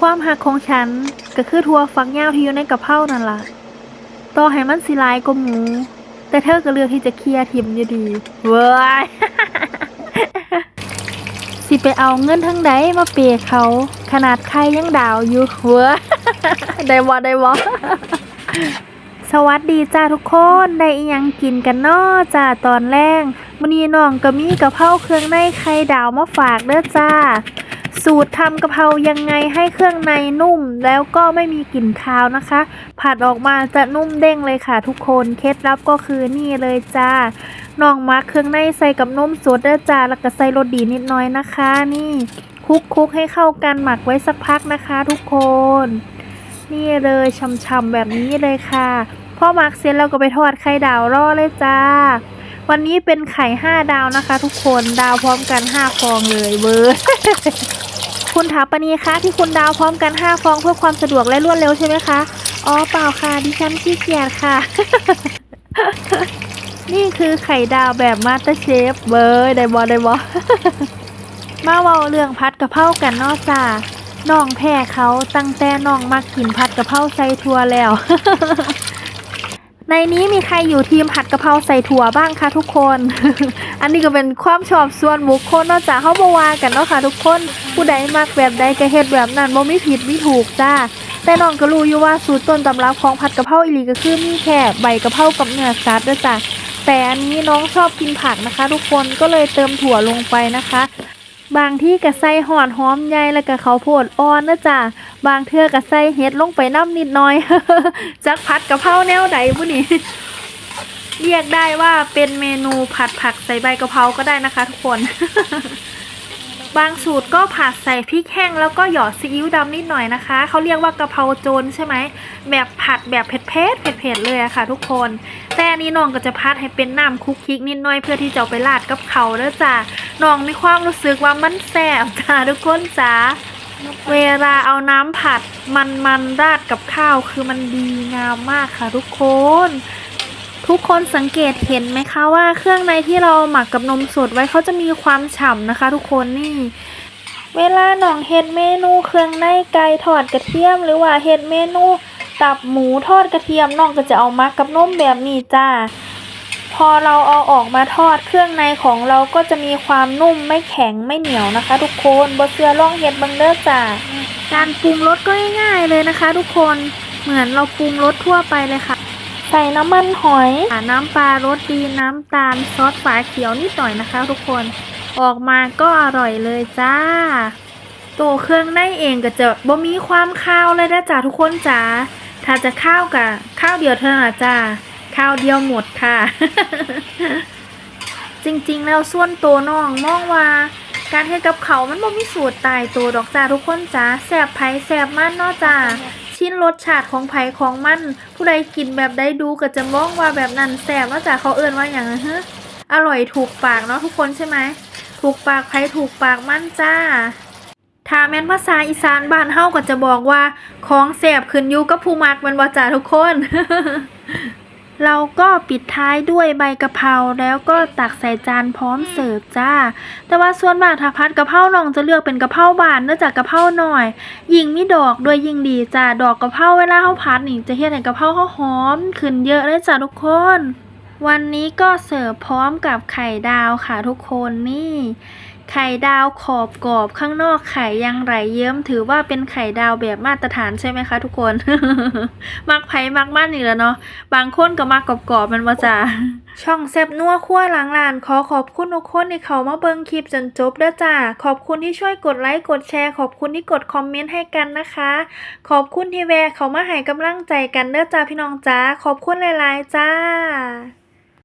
ความหักของฉันก็คือถั่วฝักยาวที่อยู่ในกระเพรานั่นล่ะต่อให้มันสิลายกว่าหมู แต่เธอก็เลือกที่จะเคลียร์ทิมอยู่ดีเว้ยสิไปเอาเงินทั้งใดมาเปียเขา ขนาดใครยังดาวอยู่เว้ยได้บ่ได้บ่สวัสดีจ้าทุกคนได้ยังกินกันน้อจ้าตอนแรกมื้อนี้น้องก็มีกะเพราเครื่องในไข่ดาวมาฝากเด้อจ้า สูตรทำกะเพรายังไงให้เครื่องในนุ่มแล้วก็ไม่มีกลิ่นคาวนะคะ ผัดออกมาจะนุ่มเด้งเลยค่ะทุกคนเคล็ดลับก็คือนี่เลยจ้าน้องมักเครื่องในใส่กับนมสดด้จ้าแล้วก็ใส่รสดีนิดน่อยนะคะ นี่คลุกคลุกให้เข้ากันหมักไว้สักพักนะคะ ทุกคน นี่เลยช่ำๆแบบนี้เลยค่ะพอหมักเสร็จเราก็ไปทอดไข่ดาวรอเลยจ้าวันนี้เป็นไข่ห้าดาวนะคะ ทุกคนดาวพร้อมกันห้าฟองเลยเบอร์ คุณถาปนีคะที่คุณดาวพร้อมกันห้าฟองเพื่อความสะดวกและรวดเร็วใช่ไหมคะ อ๋อเปล่าค่ะดิฉันขี้เกียจค่ะ นี่คือไข่ดาวแบบมาสเตอร์เชฟเบอร์ได้บอได้บอมาเว้าเรื่องพัดกะเพรากันนอกจากน้องแพ้เขาตั้งแต่น้องมากินผัดกะเพราใส่ถั่วแล้ว ในนี้มีใครอยู่ทีมผัดกะเพราใส่ถั่วบ้างคะทุกคน อันนี้ก็เป็นความชอบส่วนบุคคลนอกจากเข้าบวากันเนาะค่ะทุกคน ผู้ใดมักแบบใดก็เฮ็ดแบบนั้นบ่มีผิดมีถูกจ้า แต่น้องก็รู้อยู่ว่าสูตรต้นตำรับของผัดกะเพราอีหลีก็คือมีแค่ใบกะเพรากับเนื้อสัตว์ด้อจ้ะแต่อันนี้น้องชอบกินผักนะคะ ทุกคนก็เลยเติมถั่วลงไปนะคะ บางที่ก็ใส่หอดหอมใหญ่แล้วก็ข้าโพดอ่อนนะจ้ะบางเทื่อก็ใส่เห็ดลงไปน้ำนิดหน่อยจักผัดกะเพราแนวใดบุนี่เรียกได้ว่าเป็นเมนูผัดผักใส่ใบกะเพราก็ได้นะคะทุกคน บางสูตรก็ผัดใส่พริกแห้งแล้วก็หยอดซีอิ๊วดำนิดหน่อยนะคะ เขาเรียกว่ากะเพราโจรใช่ไหม แบบผัดแบบเผ็ดเผ็ดเผ็ดเลยอะค่ะ ทุกคน แต่อันนี้น้องก็จะพัดให้เป็นน้ำคุกคิกนิดหน่อยเพื่อที่จะไปราดกับเขาวเด้อจ้ะน้องมีความรู้สึกว่ามันแซ่บจ้าทุกคนจ้าเวลาเอาน้ำผัดมันมันราดกับข้าวคือมันดีงามมากค่ะทุกคน ทุกคนสังเกตเห็นไหมคะว่าเครื่องในที่เราหมักกับนมสดไว้เขาจะมีความฉ่ำนะคะทุกคนนี่ เวลาหน่องเฮ็ดเมนูเครื่องในไก่ทอดกระเทียม หรือว่าเฮ็ดเมนูตับหมูทอดกระเทียมน้องก็จะเอามักกับนมแบบนี้จ้าพอเราเอาออกมาทอดเครื่องในของเราก็จะมีความนุ่มไม่แข็งไม่เหนียวนะคะ ทุกคนบเสือล่องเฮ็ดบังเด้อจ้าการปรุงรสก็ง่ายๆเลยนะคะ ทุกคนเหมือนเราปรุงรสทั่วไปเลยค่ะ ใส่น้ำมันหอยน้ำปลารสดีน้ำตาลซอสฝาเขียวนิดหน่อยนะคะ ทุกคนออกมาก็อร่อยเลยจ้า ตัวเครื่องในเองก็จะบ่มีความข้าวเลยนะจ้าทุกคนจ้าถ้าจะข้าวกับข้าวเดียวเท่านั้นละจ้าข้าวเดียวหมดค่ะ จริงๆแล้วส่วนตัวน้องมองว่าการเฮ็ดกับเขามันบ่มีสูตรตายตัวดอกจ้าทุกคนจ้าแซ่บไผ่แซ่บมันเนาะจ้า ชิ้นรสชาติของไผของมัน ผู้ใดกินแบบใดดูก็จะมองว่าแบบนั้นแสบนาะจ้าเขาเอิ้นว่าอย่างฮะอร่อยถูกปากเนาะทุกคนใช่ไหมถูกปากไผถูกปากมั่นจ้าถ้าแม่นภาษาอีสานบ้านเฮาก็จะบอกว่า ของแสบขึ้นอยู่กับผู้มักมันบ่จ้าทุกคน เราก็ปิดท้ายด้วยใบกะเพราแล้วก็ตักใส่จานพร้อมเสิร์ฟจ้า แต่ว่าส่วนมากถ้าพัดกะเพราน้องจะเลือกเป็นกะเพราบานเนื่องจากกะเพราหน่อย ยิ่งมีดอกด้วยยิ่งดีจ้าดอกกะเพราเวลาเฮาพัดนี่จะเฮ็ดให้กะเพราเฮาหอม ขึ้นเยอะเลยจ้าทุกคนวันนี้ก็เสิร์ฟพร้อมกับไข่ดาวค่ะทุกคนนี่ ไข่ดาวขอบกรอบข้างนอกไข่ยังไหลเยิ้มถือว่าเป็นไข่ดาวแบบมาตรฐานใช่ไหมคะทุกคน มักไผ่มักมันนี่แหละเนาะบางคนก็มักกรอบๆมันว่าจ้าช่องแซบนัวขั้วหลังลาน ขอขอบคุณทุกคนที่เขามาเบิงคลิปจนจบด้อจ้า ขอบคุณที่ช่วยกดไลค์กดแชร์ ขอบคุณที่กดคอมเมนต์ให้กันนะคะ ขอบคุณที่แวะเขามาให้กำลังใจกันเด้อจ้าพี่น้องจ้าขอบคุณหลายๆจ้า